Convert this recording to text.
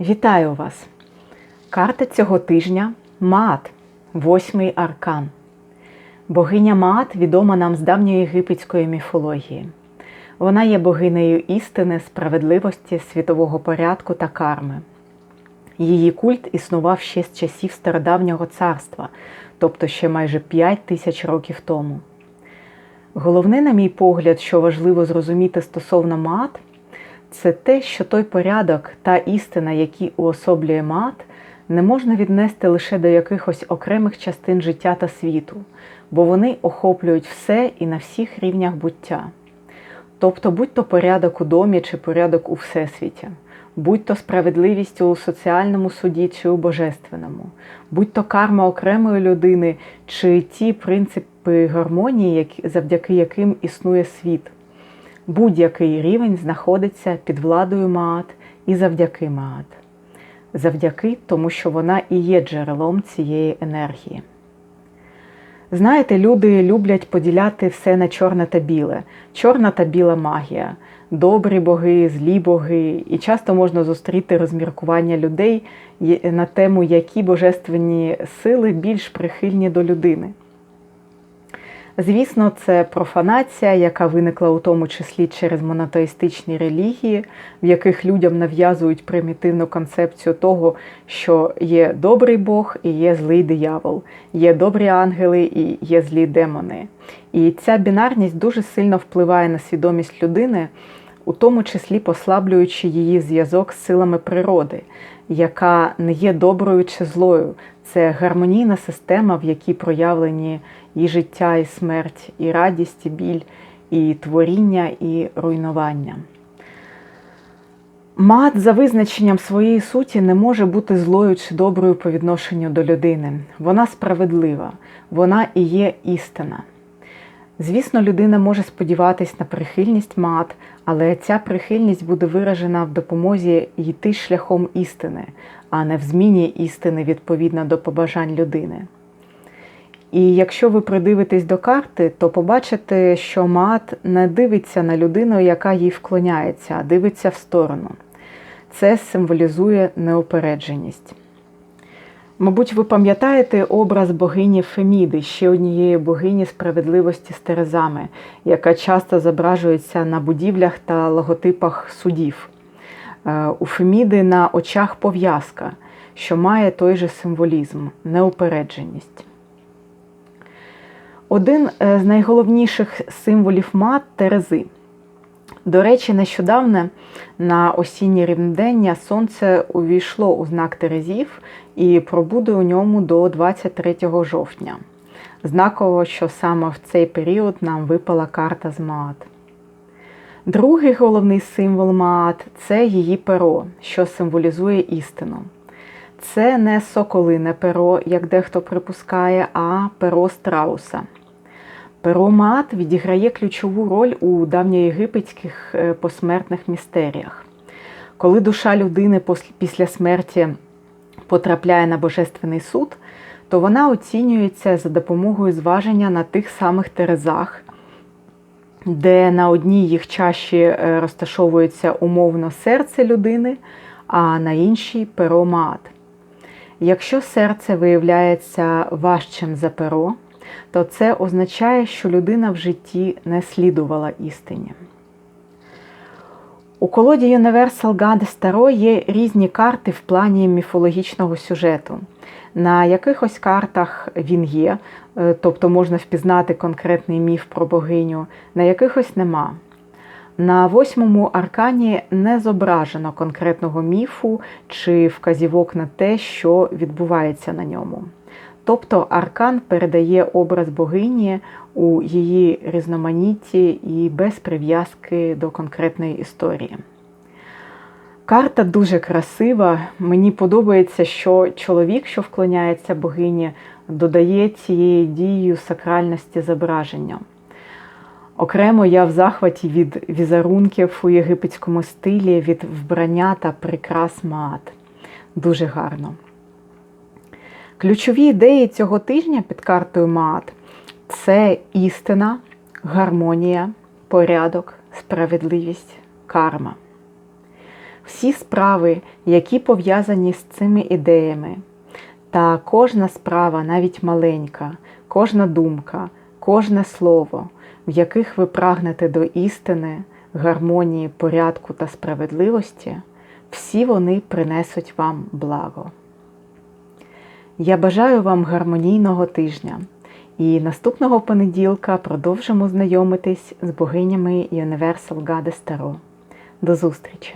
Вітаю вас! Карта цього тижня Маат, восьмий аркан. Богиня Маат відома нам з давньої єгипетської міфології. Вона є богинею істини, справедливості, світового порядку та карми. Її культ існував ще з часів стародавнього царства, тобто ще майже 5 тисяч років тому. Головне, на мій погляд, що важливо зрозуміти стосовно Маат, це те, що той порядок та істина, які уособлює Маат, не можна віднести лише до якихось окремих частин життя та світу, бо вони охоплюють все і на всіх рівнях буття. Тобто, будь то порядок у домі чи порядок у всесвіті, будь то справедливість у соціальному суді чи у божественному, будь то карма окремої людини, чи ті принципи гармонії, завдяки яким існує світ. Будь-який рівень знаходиться під владою Маат і завдяки Маат. Завдяки тому, що вона і є джерелом цієї енергії. Знаєте, люди люблять поділяти все на чорне та біле, чорна та біла магія, добрі боги, злі боги, і часто можна зустріти розміркування людей на тему, які божественні сили більш прихильні до людини. Звісно, це профанація, яка виникла у тому числі через монотеїстичні релігії, в яких людям нав'язують примітивну концепцію того, що є добрий Бог і є злий диявол, є добрі ангели і є злі демони. І ця бінарність дуже сильно впливає на свідомість людини, у тому числі послаблюючи її зв'язок з силами природи, яка не є доброю чи злою. Це гармонійна система, в якій проявлені і життя, і смерть, і радість, і біль, і творіння, і руйнування. Мат за визначенням своєї суті не може бути злою чи доброю по відношенню до людини. Вона справедлива, вона і є істина. Звісно, людина може сподіватись на прихильність мат, але ця прихильність буде виражена в допомозі йти шляхом істини, а не в зміні істини відповідно до побажань людини. І якщо ви придивитесь до карти, то побачите, що мат не дивиться на людину, яка їй вклоняється, а дивиться в сторону. Це символізує неупередженість. Мабуть, ви пам'ятаєте образ богині Феміди, ще однієї богині справедливості з Терезами, яка часто зображується на будівлях та логотипах судів. Е, у Феміди на очах пов'язка, що має той же символізм неупередженість. Один е, з найголовніших символів мат Терези. До речі, нещодавно на осіннє рівнодення сонце увійшло у знак Терезів і пробуде у ньому до 23 жовтня. Знаково, що саме в цей період нам випала карта з Маат. Другий головний символ Маат це її перо, що символізує істину. Це не соколине перо, як дехто припускає, а перо страуса. Перо Маат відіграє ключову роль у давньоєгипетських е, посмертних містеріях. Коли душа людини після смерті потрапляє на Божественний суд, то вона оцінюється за допомогою зваження на тих самих терезах, де на одній їх чаші е, розташовується умовно серце людини, а на іншій перо Маат. Якщо серце виявляється важчим за перо, то це означає, що людина в житті не слідувала істині. У колоді Universal Goddess Tarot є різні карти в плані міфологічного сюжету. На якихось картах він є, е, тобто можна впізнати конкретний міф про богиню, на якихось нема. На восьмому аркані не зображено конкретного міфу чи вказівок на те, що відбувається на ньому. Тобто аркан передає образ богині у її різноманітті і без прив'язки до конкретної історії. Карта дуже красива. Мені подобається, що чоловік, що вклоняється богині, додає цією дією сакральності зображення. Окремо я в захваті від візерунків у єгипетському стилі, від вбрання та прикрас маат. Дуже гарно. Ключові ідеї цього тижня під картою Маат це істина, гармонія, порядок, справедливість, карма. Всі справи, які пов'язані з цими ідеями. Та кожна справа, навіть маленька, кожна думка, кожне слово, в яких ви прагнете до істини, гармонії, порядку та справедливості, всі вони принесуть вам благо. Я бажаю вам гармонійного тижня і наступного понеділка продовжимо знайомитись з богинями Universal Goddess Tarot. До зустрічі!